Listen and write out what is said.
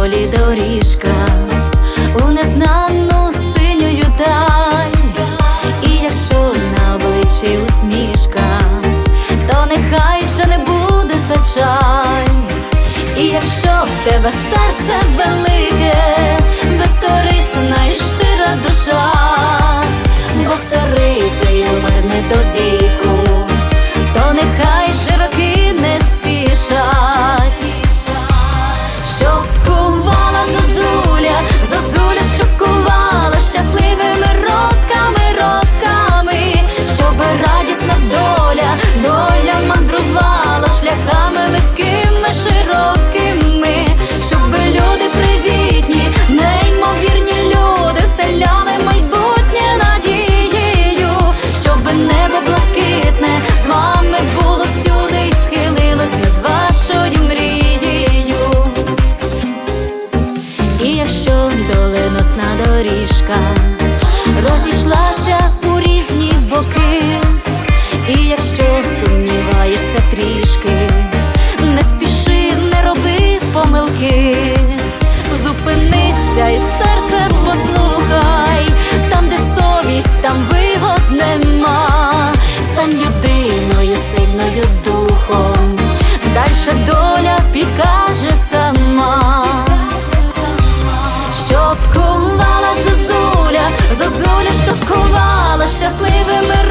долі доріжка. У незнану синюю даль, і якщо на обличчі усмішка, то нехай вже не буде печаль, і якщо в тебе серце велике, безкорисна І якщо доленосна доріжка розійшлася у різні боки, і якщо сумніваєшся трішки, не спіши, не роби помилки, зупинися і серце послухай, там, де совість, там вигод нема, стань людиною сильною духом, дальше доля підкаже сама. щасливими